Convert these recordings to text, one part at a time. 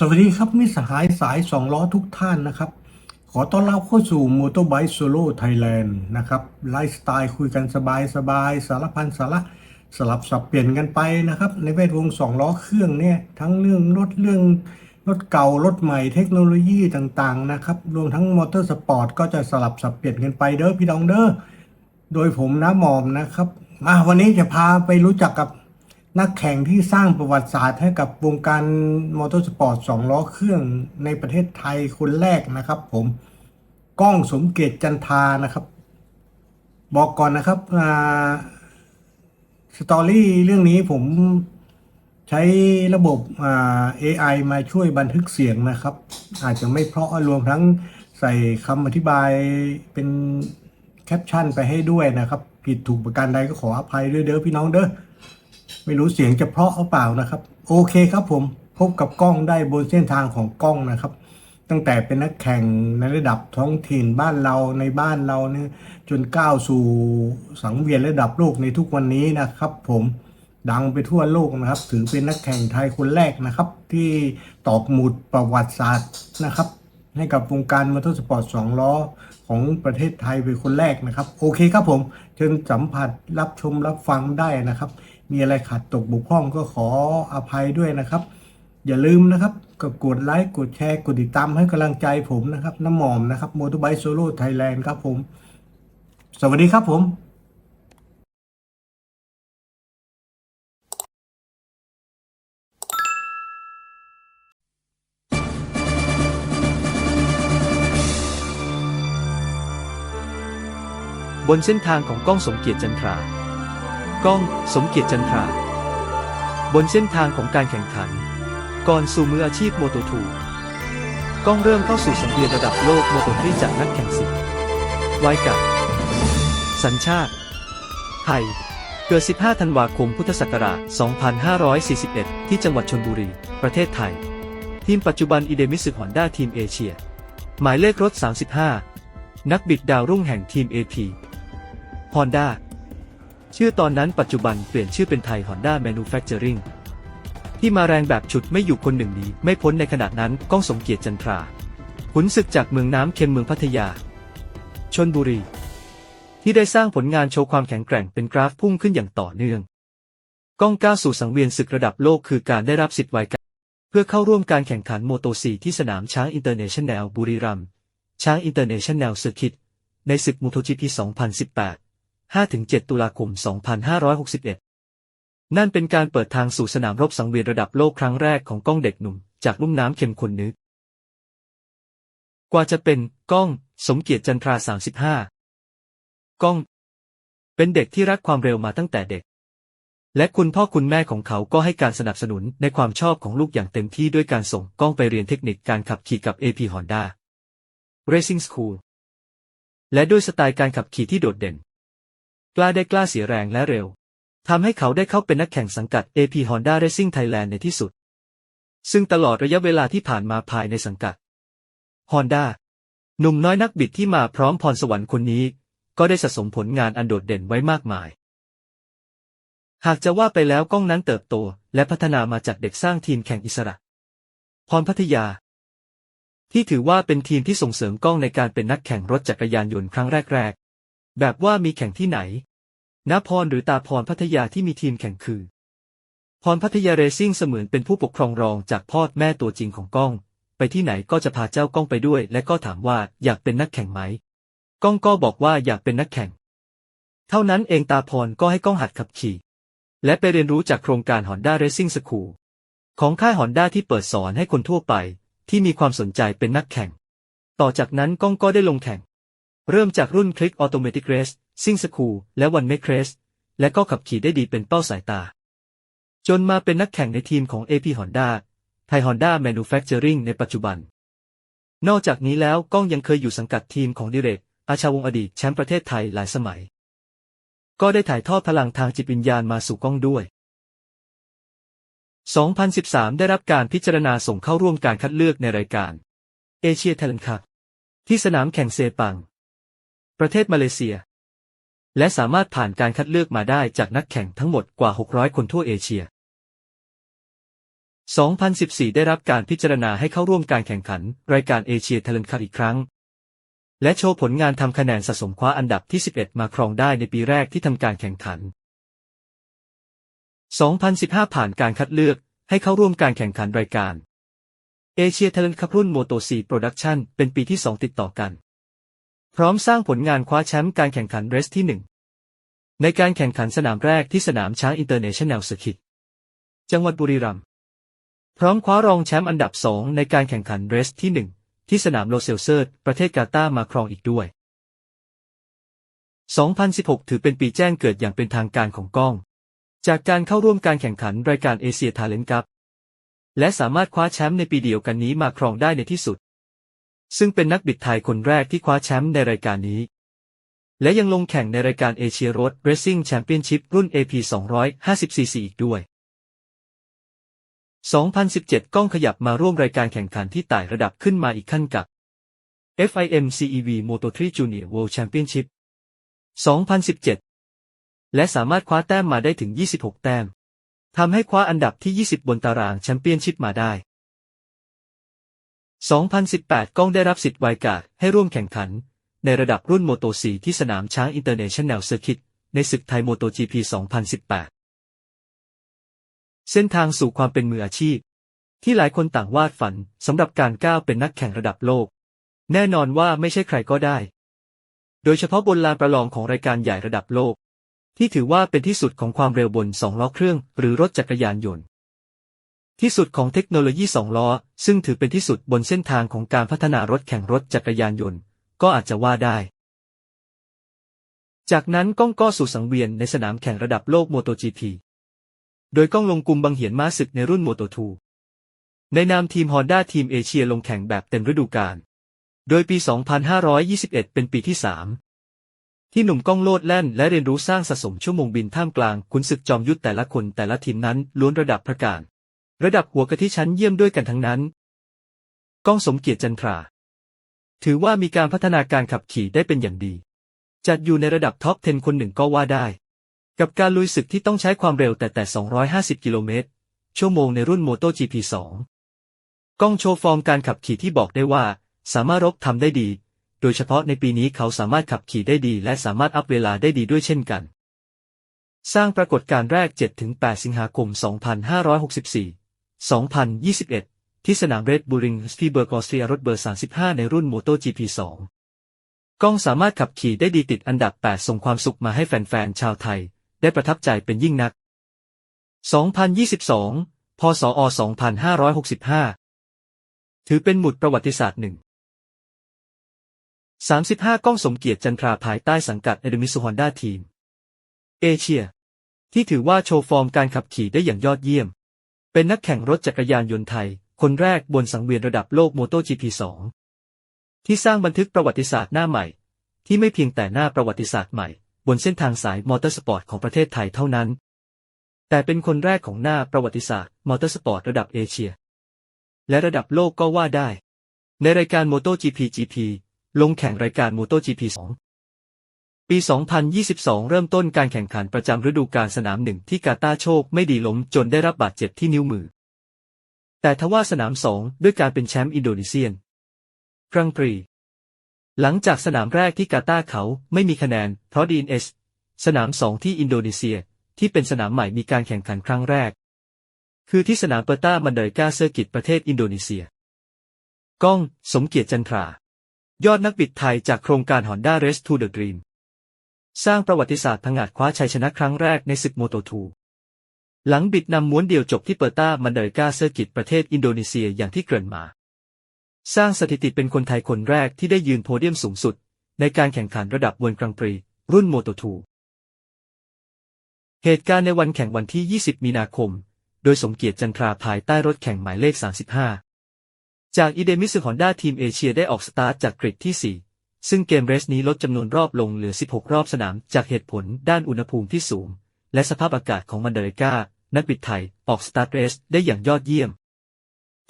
สวัสดีครับมิสหายสายสองล้อทุกท่านนะครับ ขอต้อนรับเข้าสู่ m o t o r b i k e Solo Thailand นะครับไลฟ์สไตล์คุยกันสบายสบายๆสารพันสาระสลับสับเปลี่ยนกันไปนะครับ ในแวดวงสองล้อเครื่องเนี่ย ทั้งเรื่องรถเรื่องรถเก่ารถใหม่เทคโนโลยีต่างๆนะครับ รวมทั้งมอเตอร์สปอร์ตก็จะสลับสับเปลี่ยนกันไปเด้อพี่ดองเด้อโดยผมน้าหมอมนะครับมาวันนี้จะพาไปรู้จักกับ นักแข่งที่สร้างประวัติศาสตร์ให้กับวงการมอเตอร์สปอร์ตสองล้อเครื่องในประเทศไทยคนแรกนะครับผมก้องสมเกียรติจันทานะครับ บอกก่อนนะครับอ่าสตอรี่เรื่องนี้ผมใช้ระบบอ่า AI มาช่วยบันทึกเสียงนะครับ อาจจะไม่เพราะรวมทั้งใส่คำอธิบายเป็นแคปชั่นไปให้ด้วยนะครับ ผิดถูกประการใดก็ขออภัยด้วยเด้อพี่น้องเด้อ ไม่รู้เสียงจะเพราะหรือเปล่านะครับ โอเคครับผมพบกับกล้องได้บนเส้นทางของกล้องนะครับ ตั้งแต่เป็นนักแข่งในระดับท้องถิ่นบ้านเราในบ้านเราเนี่ยจนก้าวสู่สังเวียนระดับโลกในทุกวันนี้นะครับ ผมดังไปทั่วโลกนะครับ ถือเป็นนักแข่งไทยคนแรกนะครับ ที่ตอกหมุดประวัติศาสตร์นะครับ ให้กับวงการมอเตอร์สปอร์ตสองล้อของประเทศไทยเป็นคนแรกนะครับ โอเคครับผม เชิญสัมผัสรับชมรับฟังได้นะครับ มีอะไรขาดตกบกพร่องก็ขออภัยด้วยนะครับ อย่าลืมนะครับก็กดไลค์กดแชร์กดติดตามให้กำลังใจผมนะครับ น้ำหมอมนะครับมอเตอร์ไบค์โซโล่ไทยแลนด์ครับผม สวัสดีครับผมบนเส้นทางของก้องสมเกียรติจันทรา ก้อง สมเกียรติจันทรา บนเส้นทางของการแข่งขัน ก่อนสู่มืออาชีพโมโตทูก้องเริ่มเข้าสู่สังเวียนระดับโลกโมโตทรีจากนักแข่งสิบวัยกับ สัญชาติ ไทย เกิด 15 ธันวาคม พุทธศักราช 2541 ที่จังหวัดชนบุรี ประเทศไทย ทีมปัจจุบันอีเดมิสึฮอนด้าทีมเอเชีย หมายเลขรถ 35 นักบิดดาวรุ่งแห่งทีม AP Honda ชื่อตอนนั้นปัจจุบันเปลี่ยนชื่อเป็นไทย Honda Manufacturing ที่มาแรงแบบฉุดไม่อยู่คนหนึ่งนี้ ไม่พ้นในขณะนั้นก้องสมเกียรติจันทราขุนศึกจากเมืองน้ำเค็มเมืองพัทยา ชนบุรี ที่ได้สร้างผลงานโชว์ความแข็งแกร่งเป็นกราฟพุ่งขึ้นอย่างต่อเนื่องก้องก้าวสู่สังเวียนศึกระดับโลกคือการได้รับสิทธิ์ไว้การเพื่อเข้าร่วมการแข่งขันโมโตซีที่สนามช้างอินเตอร์เนชั่นแนลบุรีรัมย์ช้างอินเตอร์เนชั่นแนลเซอร์กิตในศึกมูโตจีพี 2018 5-7 ตุลาคม 2561 นั่นเป็นการเปิดทางสู่สนามรบสังเวียนระดับโลกครั้งแรกของก้องเด็กหนุ่ม จากลุ่มน้ำเค็มคนนึก กว่าจะเป็นก้อง สมเกียรติจันทรา 35 ก้อง เป็นเด็กที่รักความเร็วมาตั้งแต่เด็ก และคุณพ่อคุณแม่ของเขาก็ให้การสนับสนุนในความชอบของลูกอย่างเต็มที่ด้วยการส่งก้องไปเรียนเทคนิคการขับขี่กับ AP Honda Racing School และด้วยสไตล์การขับขี่ที่โดดเด่น กล้าได้กล้าเสียแรงและเร็วทำให้เขาได้เข้าเป็นนักแข่งสังกัด AP Honda Racing Thailand ในที่สุด ซึ่งตลอดระยะเวลาที่ผ่านมาภายในสังกัด Honda หนุ่มน้อยนักบิดที่มาพร้อมพรสวรรค์คนนี้ ก็ได้สะสมผลงานอันโดดเด่นไว้มากมาย หากจะว่าไปแล้วกล้องนั้นเติบโต และพัฒนามาจากเด็กสร้างทีมแข่งอิสระ พรพัทยา ที่ถือว่าเป็นทีมที่ส่งเสริมกล้องในการเป็นนักแข่งรถจักรยานยนต์ครั้งแรก ๆ แบบว่ามีแข่งที่ไหน ณพรหรือตาพรพัทยาที่มีทีมแข่งคือ พรพัทยาเรซิ่งเสมือนเป็นผู้ปกครองรองจากพ่อแม่ตัวจริงของก้อง ไปที่ไหนก็จะพาเจ้าก้องไปด้วย และก็ถามว่าอยากเป็นนักแข่งไหม ก้องก็บอกว่าอยากเป็นนักแข่ง เท่านั้นเองตาพรก็ให้ก้องหัดขับขี่ และไปเรียนรู้จากโครงการ Honda Racing School ของค่าย Honda ที่เปิดสอนให้คนทั่วไป ที่มีความสนใจเป็นนักแข่ง ต่อจากนั้นก้องก็ได้ลงแข่ง เริ่มจากรุ่นคลิก Automatic Race ซิงสคูและวันเม c เ a สและก็ขับขี่ได้ดีเป็นเป้าสายตา จนมาเป็นนักแข่งในทีมของ AP Honda ไทย Honda Manufacturing ในปัจจุบัน นอกจากนี้แล้วก้องยังเคยอยู่สังกัดทีมของดิเรก อาชาวงอดีตแชมป์ประเทศไทยหลายสมัย ก็ได้ถ่ายทอดพลังทางจิตวิญญาณมาสู่ก้องด้วย 2013 ได้รับการพิจารณาส่งเข้าร่วมการคัดเลือกในรายการเอเชีย Talent Cup ที่สนามแข่งเซปัง ประเทศมาเลเซีย และสามารถผ่านการคัดเลือกมาได้จากนักแข่งทั้งหมดกว่า 600 คนทั่วเอเชีย 2014 ได้รับการพิจารณาให้เข้าร่วมการแข่งขัน รายการเอเชียเทเลนคัพอีกครั้ง และโชว์ผลงานทำคะแนนสะสมคว้าอันดับที่ 11 มาครองได้ในปีแรกที่ทำการแข่งขัน 2015 ผ่านการคัดเลือกให้เข้าร่วมการแข่งขันรายการเอเชียเทเลนคัพรุ่นโมโตซีโปรดักชันเป็นปีที่ 2 ติดต่อกัน พร้อมสร้างผลงานคว้าแชมป์การแข่งขันเรสที่1 ในการแข่งขันสนามแรกที่สนามช้างอินเตอร์เนชั่นแนลสกิตจังหวัดบุรีรัมย์พร้อมคว้ารองแชมป์อันดับ2ในการแข่งขันเรสที่1ที่สนามโลเซลเซิร์ตประเทศกาตาร์มาครองอีกด้วย 2016 ถือเป็นปีแจ้งเกิดอย่างเป็นทางการของก้อง จากการเข้าร่วมการแข่งขันรายการเอเชียทาเลนต์คัพและสามารถคว้าแชมป์ในปีเดียวกันนี้มาครองได้ในที่สุด ซึ่งเป็นนักบิดไทยคนแรกที่คว้าแชมป์ในรายการนี้ และยังลงแข่งในรายการเอเชียรถเรซซิ่งแชมเปี้ยนชิพรุ่น AP 250 cc อีกด้วย 2017 ก้องขยับมาร่วมรายการแข่งขันที่ไต่ระดับขึ้นมาอีกขั้นกับ FIM CEV Moto3 Junior World Championship 2017 และสามารถคว้าแต้มมาได้ถึง 26 แต้ม ทำให้คว้าอันดับที่ 20 บนตารางแชมเปี้ยนชิพมาได้ 2018 ก้องได้รับสิทธิ์ไวการ์ดให้ร่วมแข่งขัน ในระดับรุ่นโมโต4ที่สนามช้างอินเตอร์เนชั่นแนลเซอร์กิตในศึกไทยโมโต GP 2018 เส้นทางสู่ความเป็นมืออาชีพ ที่หลายคนต่างวาดฝันสำหรับการก้าวเป็นนักแข่งระดับโลก แน่นอนว่าไม่ใช่ใครก็ได้ โดยเฉพาะบนลานประลองของรายการใหญ่ระดับโลก ที่ถือว่าเป็นที่สุดของความเร็วบนสองล้อเครื่อง หรือรถจักรยานยนต์ ที่สุดของเทคโนโลยีสองล้อ ซึ่งถือเป็นที่สุดบนเส้นทางของการพัฒนารถแข่งรถจักรยานยนต์ ก็อาจจะว่าได้ จากนั้นก้องก็สู่สังเวียนในสนามแข่งระดับโลก MotoGP โดยก้องลงกลุ่มบังเหียนม้าศึกในรุ่น Moto2 ในนามทีมฮอนด้าทีมเอเชียลงแข่งแบบเต็มฤดูกาล โดยปี 2521 เป็นปีที่ 3 ที่หนุ่มก้องโลดแล่นและเรียนรู้สร้างสะสมชั่วโมงบินท่ามกลางขุนศึกจอมยุทธแต่ละคนแต่ละทีมนั้นล้วนระดับพระการ ระดับหัวกะทิชั้นเยี่ยมด้วยกันทั้งนั้น ก้องสมเกียรติจันทรา ถือว่ามีการพัฒนาการขับขี่ได้เป็นอย่างดี จัดอยู่ในระดับท็อป 10 คนหนึ่งก็ว่าได้ กับการลุยศึกที่ต้องใช้ความเร็วแต่แต่ 250 กิโลเมตร ชั่วโมงในรุ่น MotoGP 2 ก้องโชว์ฟอร์มการขับขี่ที่บอกได้ว่า สามารถรบทำได้ดี โดยเฉพาะในปีนี้เขาสามารถขับขี่ได้ดี และสามารถอัพเวลาได้ดีด้วยเช่นกัน สร้างปรากฏการณ์แรก 7-8 สิงหาคม 2564 2021 ที่สนามเรดบูริงสปีเบอร์กอสเตรียรถเบอร์ 35 ในรุ่น MotoGP 2ก้องสามารถขับขี่ได้ดีติดอันดับ 8 ส่งความสุขมาให้แฟนๆ ชาวไทย ได้ประทับใจเป็นยิ่งนัก 2022 พศอ2565 ถือเป็นหมุดประวัติศาสตร์หนึ่ง35ก้องสมเกียรติจันทราภายใต้สังกัดเอเดมิสุฮอนด้าทีม เอเชีย ที่ถือว่าโชว์ฟอร์มการขับขี่ได้อย่างยอดเยี่ยม เป็นนักแข่งรถจักรยานยนต์ไทย คนแรกบนสังเวียนระดับโลกโมโต GP 2 ที่สร้างบันทึกประวัติศาสตร์หน้าใหม่ ที่ไม่เพียงแต่หน้าประวัติศาสตร์ใหม่ บนเส้นทางสายมอเตอร์สปอร์ตของประเทศไทยเท่านั้น แต่เป็นคนแรกของหน้าประวัติศาสตร์มอเตอร์สปอร์ตระดับเอเชีย และระดับโลกก็ว่าได้ ในรายการ MotoGP GP ลงแข่งรายการ MotoGP 2 ปี 2022 เริ่มต้นการแข่งขันประจำฤดูกาลสนามหนึ่งที่กาตาโชคไม่ดีล้มจนได้รับบาดเจ็บที่นิ้วมือ แต่ทว่าสนามสองด้วยการเป็นแชมป์อินโดนีเซียนกรังปรี หลังจากสนามแรกที่กาตาร์เขาไม่มีคะแนน เพราะ DNS สนามสองที่อินโดนีเซียที่เป็นสนามใหม่มีการแข่งขันครั้งแรก คือที่สนามเปอร์ตามันเดยกาเซอร์กิตประเทศอินโดนีเซีย ก้อง สมเกียรติจันทรา ยอดนักบิดไทยจากโครงการ Honda Race to the Dream สร้างประวัติศาสตร์พังอาจคว้าชัยชนะครั้งแรกในศึกโมโตทู หลังบิดนำม้วนเดียวจบที่เปอร์ต้ามันเดยกาเซอร์กิตประเทศอินโดนีเซียอย่างที่เกริ่นมา สร้างสถิติเป็นคนไทยคนแรกที่ได้ยืนโพเดียมสูงสุด ในการแข่งขันระดับเวนกรังปรี รุ่นโมโตทูเหตุการณ์ในวันแข่งวันที่ 20 มีนาคม โดยสมเกียรติจันทราภายใต้รถแข่งหมายเลข 35 จากอีเดมิสึฮอนด้าทีมเอเชียได้ออกสตาร์ทจากกริดที่ 4 ซึ่งเกมเรสนี้ลดจำนวนรอบลงเหลือ 16 รอบสนามจากเหตุผลด้านอุณหภูมิที่สูง และสภาพอากาศของมันเดริกา นักบิดไทย ออกสตาร์ทเรสได้อย่างยอดเยี่ยม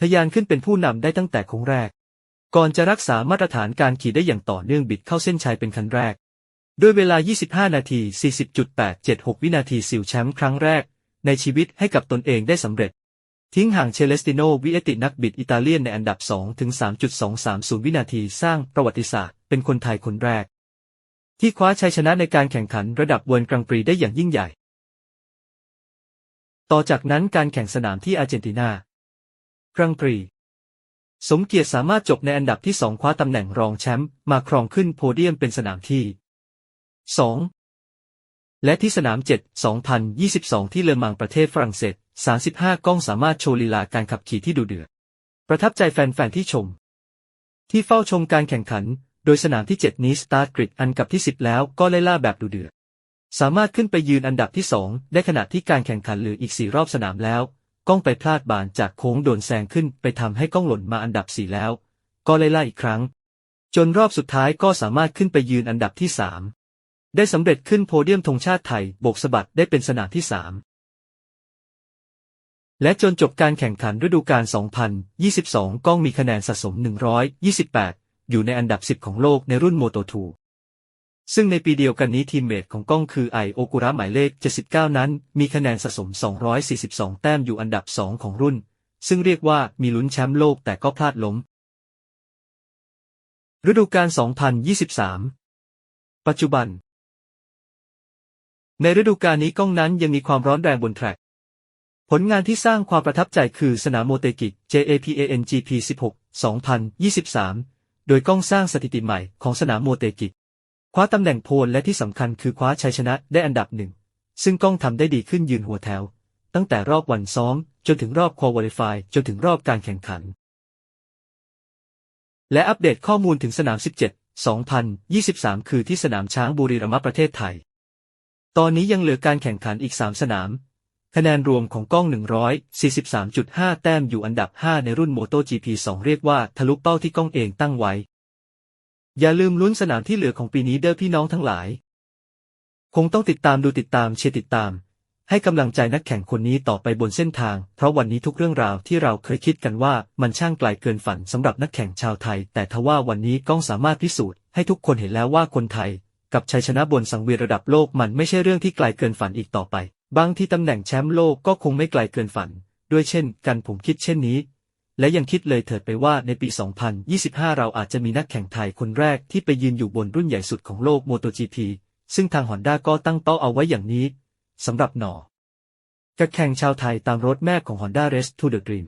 ทะยานขึ้นเป็นผู้นำได้ตั้งแต่โค้งแรก ก่อนจะรักษามาตรฐานการขี่ได้อย่างต่อเนื่องบิดเข้าเส้นชัยเป็นคันแรก ด้วยเวลา 25 นาที 40.876 วินาทีสิวแชมป์ครั้งแรก ในชีวิตให้กับตนเองได้สำเร็จ ทิ้งห่างเชเลสติโนวิเอตินักบิดอิตาเลียนในอันดับ 2 ถึง 3.230 วินาทีสร้างประวัติศาสตร์ เป็นคนไทยคนแรก ที่คว้าชัยชนะในการแข่งขันระดับเวิร์ลกรังปรีได้อย่างยิ่งใหญ่ ต่อจากนั้นการแข่งสนามที่อาร์เจนตินากรังปรี สมเกียรติสามารถจบในอันดับที่สองคว้าตำแหน่งรองแชมป์มาครองขึ้นโพเดียมเป็นสนามที่2และที่สนาม 7 2022 ที่เลอมังประเทศฝรั่งเศส 35 กล้องสามารถโชว์ลีลาการขับขี่ที่ดุเดือด ประทับใจแฟนๆที่ชม ที่เฝ้าชมการแข่งขัน โดยสนามที่ 7 นี้สตาร์ทกริดอันกับที่ 10 แล้วก็ไล่ล่าแบบดุเดือด สามารถขึ้นไปยืนอันดับที่2ได้ขณะที่การแข่งขันเหลืออีก4รอบสนามแล้ว ก้องไปพลาดบานจากโค้งโดนแซงขึ้นไปทำให้ก้องหล่นมาอันดับ4แล้ว ก็ไล่ล่าอีกครั้ง จนรอบสุดท้ายก็สามารถขึ้นไปยืนอันดับที่3ได้สำเร็จขึ้นโพเดียมธงชาติไทยโบกสะบัดได้เป็นสนามที่3และจนจบการแข่งขันฤดูกาล 2022 ก้องมีคะแนนสะสม 128 อยู่ในอันดับ 10 ของโลกในรุ่นโมโต2 ซึ่งในปีเดียวกันนี้ทีมเมทของก้องคือไอโอกุระหมายเลข 79 นั้น มีคะแนนสะสม 242 แต้มอยู่อันดับ 2 ของรุ่น ซึ่งเรียกว่ามีลุ้นแชมป์โลกแต่ก็พลาดล้ม ฤดูกาล 2023 ปัจจุบัน ในฤดูกาลนี้ก้องนั้นยังมีความร้อนแรงบนแทร็กผลงานที่สร้างความประทับใจคือสนามโมเตกิ JAPAN GP 16 2023 โดยก้องสร้างสถิติใหม่ของสนามโมเตกิ คว้าตำแหน่งโพลและที่สำคัญคือคว้าชัยชนะได้อันดับหนึ่ง ซึ่งก้องทำได้ดีขึ้นยืนหัวแถว ตั้งแต่รอบวันซ้อม จนถึงรอบควอลิฟายจนถึงรอบการแข่งขัน และอัปเดตข้อมูลถึงสนาม 17 2023 คือที่สนามช้างบุรีรัมย์ประเทศไทย ตอนนี้ยังเหลือการแข่งขันอีก 3 สนาม คะแนนรวมของก้อง 143.5 แต้มอยู่อันดับ 5 ในรุ่น MotoGP 2 เรียกว่าทะลุเป้าที่ก้องเองตั้งไว้ อย่าลืมลุ้นสนามที่เหลือของปีนี้เด้อพี่น้องทั้งหลาย คงต้องติดตามดูติดตามเชียร์ติดตาม ให้กำลังใจนักแข่งคนนี้ต่อไปบนเส้นทาง เพราะวันนี้ทุกเรื่องราวที่เราเคยคิดกันว่ามันช่างไกลเกินฝันสำหรับนักแข่งชาวไทย แต่ทว่าวันนี้ก้องสามารถพิสูจน์ให้ทุกคนเห็นแล้วว่าคนไทย กับชัยชนะบนสังเวียนระดับโลกมันไม่ใช่เรื่องที่ไกลเกินฝันอีกต่อไป บางที่ตำแหน่งแชมป์โลกก็คงไม่ไกลเกินฝัน ด้วยเช่น กันผมคิดเช่นนี้ และยังคิดเลยเถิดไปว่าในปี 2025 เราอาจจะมีนักแข่งไทยคนแรกที่ไปยืนอยู่บนรุ่นใหญ่สุดของโลก MotoGP ซึ่งทางฮอนด้าก็ตั้งเป้าเอาไว้อย่างนี้สำหรับหนอกะแข่งชาวไทยตามรถแม่ของ Honda Race to the Dream